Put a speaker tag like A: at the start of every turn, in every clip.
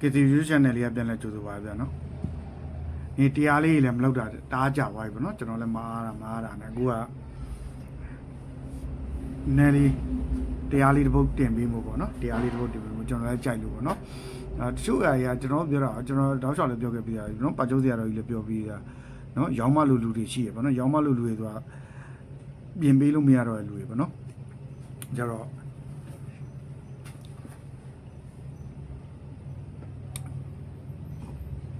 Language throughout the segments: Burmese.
A: KTV channel လေးကပြန်လဲကြိုဆိုပါဗျာနော်ဒီတရားလေးကြီးလည်းမလောက်တာတအားကြသွားပြီပေါ့နော်ကျွန်တော်လည်းမအားတာမအားတာနဲ့အခုကနယ်လေးတရားလေးတစ်ပုတ်တင်ပေးမှုပေါ့နော်တရားလေးတစ်ပုတ်တင်ပေးမှုကျွန်တော်လည်းကြိုက်လို့ပေါ့နော်အဲတချို့အရာကြီးကကျွန်တော်ပြောတာကျွန်တော်တောက်လျှောက်လည်းပြောခဲ့ပြီးသားနော်ပါကျုံးစရာတော်ကြီးလည်းပြောပြီးသားနော်ရောင်းမလူလူတွေရှိရပေါ့နော်ရောင်းမလူလူတွေဆိုတာပြင်ပေးလို့မရတော့တဲ့လူတွေပေါ့နော်ကြတော့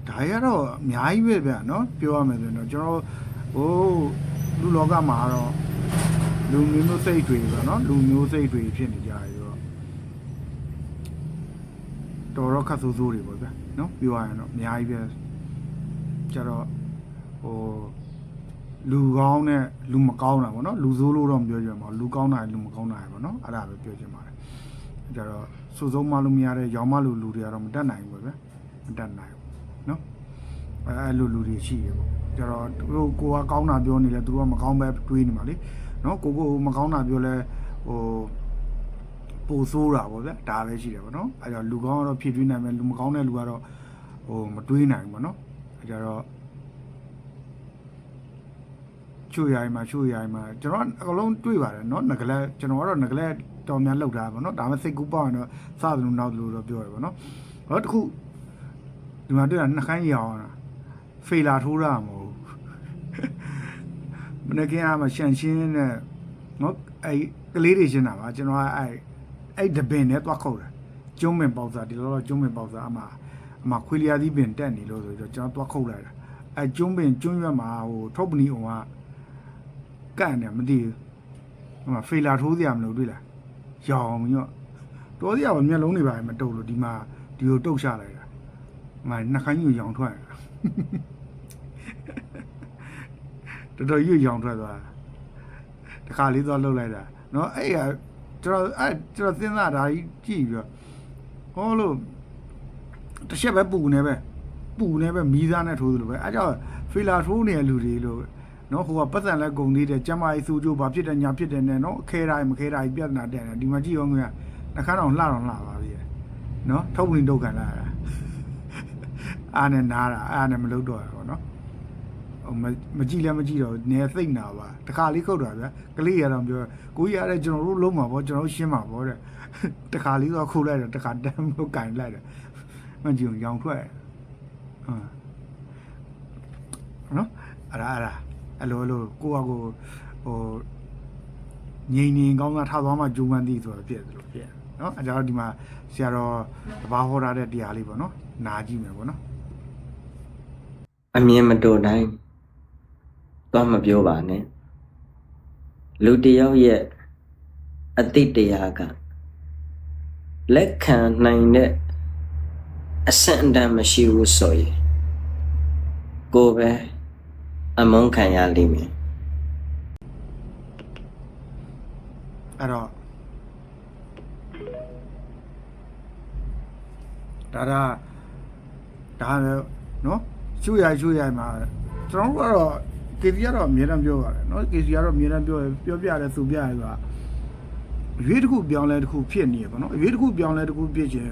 A: ဒါရတော့အများကြီးပဲဗျာနော်ပြောရမယ်ဆိုရင်တော့ကျွန်တော်ဟိုလူလောကမှာတော့လူမျိုးမျိုးစိတ်တွေပေါ့နော်လူမျိုးစိတ်တွေဖြစ်နေကြတယ်ဆိုတော့တော်တော့ခတ်ဆိုးဆိုးတွေပေါ့ဗျာနော်ပြောရရင်တော့အများကြီးပဲကျတော့ဟိုလူကောင်းနဲ့လူမကောင်းတာပေါ့နော်လူဆိုးလို့တော့မပြောကြပါဘူးလူကောင်းတာလူမကောင်းတာပေါ့နော်အဲ့ဒါပဲပြောချင်ပါတယ်ကျတော့စူဆုံးမလို့မရတဲ့ရောင်းမလူလူတွေကတော့မတက်နိုင်ဘူးပဲဗျာမတက်နိုင်ဘူး နော်အဲအဲ့လိုလူတွေရှိရပေါ့ကျတော့သူတို့ကိုကကောင်းတာပြောနေလဲသူတို့ကမကောင်းပဲတွေးနေမှာလေနော်ကိုကိုမကောင်းတာပြောလဲဟိုပိုဆိုးတာပေါ့ဗျဒါပဲရှိတယ်ပေါ့နော်အဲကြောင့်လူကောင်းကတော့ဖြည့်တွေးနိုင်မယ်လူမကောင်းတဲ့လူကတော့ဟိုမတွေးနိုင်ဘူးပေါ့နော်အဲကြတော့ချွေရိုင်းမှာချွေရိုင်းမှာကျွန်တော်အကလုံးတွေးပါတယ်နော်ငကလက်ကျွန်တော်ကတော့ငကလက်တော်များလောက်တာပေါ့နော်ဒါမှစိတ်ကူးပေါက်ရင်တော့စသလိုနောက်သလိုတော့ပြောရပါတော့ဟောတခု ဒီမှာတွေ့တာနှခိုင်းရောင်တာဖေလာထိုးတာမဟုတ်ဘူးမနေ့ကမှရှန်ရှင်းနဲ့နော်အဲကလေးတွေရှင်းတာပါကျွန်တော်ကအဲအဲ့တပင်နဲ့တွားခုတ်တာကျုံးမင်ပေါက်စားဒီလိုတော့ကျုံးမင်ပေါက်စားအမအမခွေလျာသီးပင်တက်နေလို့ဆိုတော့ကျွန်တော်တွားခုတ်လိုက်တာအဲကျုံးပင်ကျုံးရွက်မှာဟိုထုတ်ပနီအောင်ကကန့်တယ်မသိဘူးဟိုမှာဖေလာထိုးစရာမလိုတွေ့လားရောင်ညော့တော်စရာမမျက်လုံးတွေပါမတုပ်လို့ဒီမှာဒီကိုတုပ်ချလိုက်တာ ငါနှာခိုင်းကိုရောင်ထွက်တော်တော်ရွရောင်ထွက်သွားတခါလေးသွားလှုပ်လိုက်တာနော်အဲ့ဟာကျွန်တော်အဲ့ကျွန်တော်စဉ်းစားဒါကြီးကြည့်ပြီးတော့ဟောလို့တစ်ချက်ပဲပူနေပဲပူနေပဲမီးသားနဲ့ထိုးသလိုပဲအဲ့ကြောင့်ဖီလာထိုးနေတဲ့လူတွေလို့နော်ဟိုကပတ်စံလက်ကုန်သေးတယ်ကျမကြီးစူကြိုးဘာဖြစ်တယ်ညာဖြစ်တယ်နဲ့နော်အခဲတိုင်းမခဲတိုင်းပြဿနာတက်တယ်ဒီမှာကြည့်အောင်ကနှခမ်းတော်လှတော့လှပါပြီနော်ထုတ်ဝင်ဒုက္ခလာတာ အားနဲ့နားတာအားနဲ့မလုပ်တော့ရတော့နော်ဟိုမမကြည့်လည်းမကြည့်တော့နည်းသိမ့်နာပါတခါလေးခုတ်တာဗျာကလေးရတော့ပြောကိုကြီးရတဲ့ကျွန်တော်တို့လုံးမှာပေါ့ကျွန်တော်တို့ရှင်းမှာပေါ့တဲ့တခါလေးတော့ခုတ်လိုက်တယ်တခါတန်းလို့ကင်လိုက်တယ်မကြည့်အောင်ရောင်ထွက်ဟမ်နော်အဲ့ဒါအဲ့ဒါအဲ့လိုလိုကိုကကိုဟိုငိမ့်နေကောင်းတာထားသွားမှဂျူမန်တီဆိုတော့ပြည့်တယ်လို့ပြည့်နော်အဲ့ဒါတော့ဒီမှာဆရာတော်တဘာဟောထားတဲ့တရားလေးပေါ့နော်နားကြည့်မယ်ပေါ့နော်
B: အမြင်မတူတိုင်းသွားမပြောပါနဲ့လူတစ်ယောက်ရဲ့အတိတ်တရားကလက်ခံနိုင်တဲ့အဆင့်အတန်းမရှိဘူးဆိုရင်ကိုယ်ပဲအမုန်းခံရလိမ့်မယ်
A: အဲ့တော့ဒါဒါဒါလည်းနော် ချွရချွရမှာကျွန်တော်တို့ကတော့ကေစီကတော့အမြဲတမ်းပြောပါတယ်နော်ကေစီကတော့အမြဲတမ်းပြောတယ်ပြောပြတယ်သူပြတယ်ဆိုတာရွေးတစ်ခုပြောင်းလဲတစ်ခုဖြစ်နေရပါတော့ရွေးတစ်ခုပြောင်းလဲတစ်ခုဖြစ်ခြင်း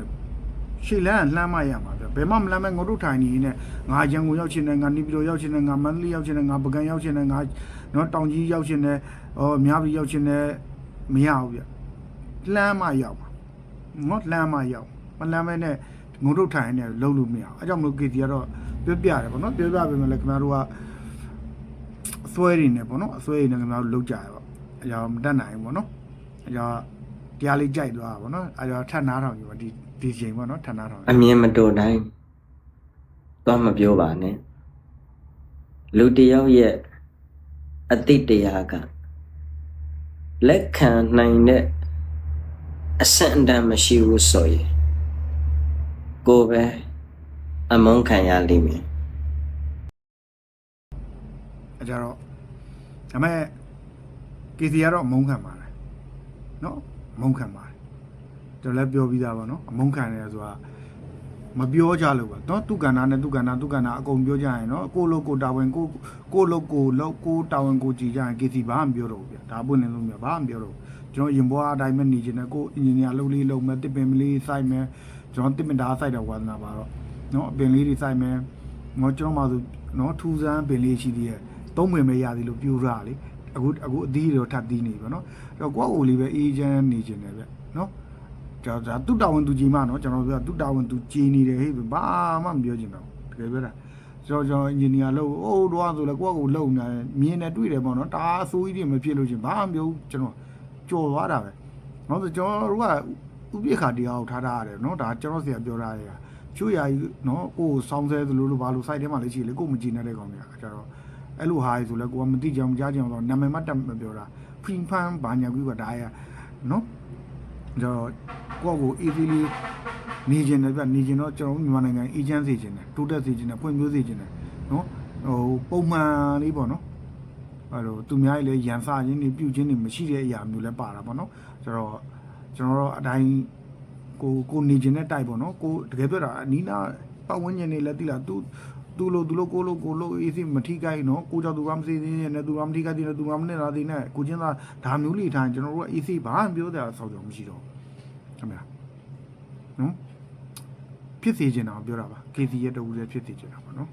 A: ရှေ့လန်းကလှမ်းမရမှာဗျဘယ်မှမလမ်းမဲ့ငါတို့ထိုင်နေနေငါရန်ကုန်ရောက်ချင်တယ်ငါနေပြည်တော်ရောက်ချင်တယ်ငါမန္တလေးရောက်ချင်တယ်ငါပုဂံရောက်ချင်တယ်ငါနော်တောင်ကြီးရောက်ချင်တယ်ဟောအများပြည်ရောက်ချင်တယ်မရဘူးဗျလှမ်းမရောက်မှာနော်လှမ်းမရောက်မလှမ်းမဲ့နဲ့ငုံတို့ထိုင်နေလုံးလို့မရအောင်အဲကြောင့်မလို့ကေစီကတော့ ပြောပြတယ်ပေါ့နော်ပြောပြပေမဲ့လည်းခင်ဗျားတို့ကအစွဲတွေနဲ့ပေါ့နော်အစွဲတွေနဲ့ခင်ဗျားတို့လောက်ကြရပေါ့အဲကြောင့်မတတ်နိုင်ဘူးပေါ့နော်အဲကြောင့်တရားလေးကြိုက်သွားတာပေါ့နော်အဲကြောင့်ထပ်နားထောင်ယူပါဒီဒီချိန်ပေါ့နော်ထပ်နားထောင်ယူ
B: အမြင်မတူတိုင်းသွားမပြောပါနဲ့လူတစ်ယောက်ရဲ့အတိတ်တရားကလက်ခံနိုင်တဲ့အဆင့်အတန်းမရှိဘူးဆိုရင်ကိုယ်ပဲ အမုန်းခံရလိမ့်မယ်
A: အဲကြတော့ဒါမဲ့ကေစီကတော့အမုန်းခံပါတယ်နော်အမုန်းခံပါတယ်ကျွန်တော်လည်းပြောပြီးသားပါနော်အမုန်းခံတယ်ဆိုတာမပြောကြလို့ပါနော်သူကန္နာနဲ့သူကန္နာသူကန္နာအကုန်ပြောကြရင်နော်ကိုလို့ကိုတာဝန်ကိုကိုလို့ကိုလို့ကိုတာဝန်ကိုကြည်ကြရင်ကေစီဘာမှမပြောတော့ဘူးဗျဒါပွင့်နေလို့မရဘာမှမပြောတော့ဘူးကျွန်တော်ရင်ဘွားအတိုင်းပဲနေချင်တယ်ကိုအင်ဂျင်နီယာလုပ်လေးလုပ်မယ်တစ်ပင်မလေးစိုက်မယ်ကျွန်တော်တင်မတာစိုက်တော့ဝါသနာပါတော့ နော်အပင်လေးတွေစိုက်မယ်ငေါကျွန်တော်မှဆိုနော်ထူဆန်းပင်လေးရှိသေးရဲ့သုံးပင်ပဲရသေးလို့ပြိုးရလေအခုအခုအသီးတွေတော့ထပ်သီးနေပြီနော်အဲ့တော့ကိုယ့်ကိုယ်လေးပဲအေးချမ်းနေခြင်းတယ်ဗျနော်ဒါဒါသူ့တာဝန်သူကြီးမနော်ကျွန်တော်ပြောသူ့တာဝန်သူကြီးနေတယ်ဟေ့ဘာမှမပြောချင်တော့တကယ်ပြောတာကျွန်တော်ကျွန်တော်အင်ဂျင်နီယာလုပ်အိုးတော့ဆိုလဲကိုယ့်ကိုယ်လုပ်နေမြင်နေတွေ့တယ်ပေါ့နော်ဒါအဆိုးကြီးတွေမဖြစ်လို့ချင်းဘာမှမပြောဘူးကျွန်တော်ကြော်သွားတာပဲနော်ဆိုကျွန်တော်တို့ကဥပိ္ပခာတရားကိုထားထားရတယ်နော်ဒါကျွန်တော်ဆရာပြောထားရတာ ချွေရကြီးနော်ကိုယ်စောင်းဆဲသလိုလိုဘာလို့ site ထဲမှာလည်းရှိလေကိုယ်မကြည့်နေတဲ့ကောင်တွေကအဲ့တော့အဲ့လိုဟာကြီးဆိုလဲကိုကမသိကြအောင်မကြားကြအောင်တော့နာမည်မှတ်တက်မပြောတာဖင်ဖန်ဘာညာကြီးကဒါရနော်ကျွန်တော်ကိုယ့်ကို easily နေကျင်တယ်ဗျနေကျင်တော့ကျွန်တော်မြန်မာနိုင်ငံအေဂျင့်စီကျင်တယ်တိုးတက်စီကျင်တယ်ဖွံ့ဖြိုးစီကျင်တယ်နော်ဟိုပုံမှန်လေးပေါ့နော်အဲ့လိုသူများကြီးလည်းရန်စခြင်းတွေပြုတ်ခြင်းတွေမရှိတဲ့အရာမျိုးလည်းပါတာပေါ့နော်ဆိုတော့ကျွန်တော်တို့အတိုင်း ကိုကိုနေကျင်တဲ့တိုက်ပေါ့နော်ကိုတကယ်ပြောတာအနီးနားပတ်ဝန်းကျင်တွေလည်းတိလာသူသူလို့သူလို့ကိုလို့ကိုလို့အေးစိမထိခိုက်နော်ကိုကြောင့်သူကမစီသေးနဲ့သူကမထိခိုက်သေးနဲ့သူကမနဲ့လာသေးနဲ့ကိုချင်းသာဒါမျိုးလေးထားရင်ကျွန်တော်တို့ကအေးစိဘာမှပြောတဲ့အဆောက်အအုံမရှိတော့ဘူးဟုတ်မလားနော်ဖြစ်စေချင်တာကိုပြောတာပါ KC ရဲ့တူတူလည်းဖြစ်စေချင်တာပါနော်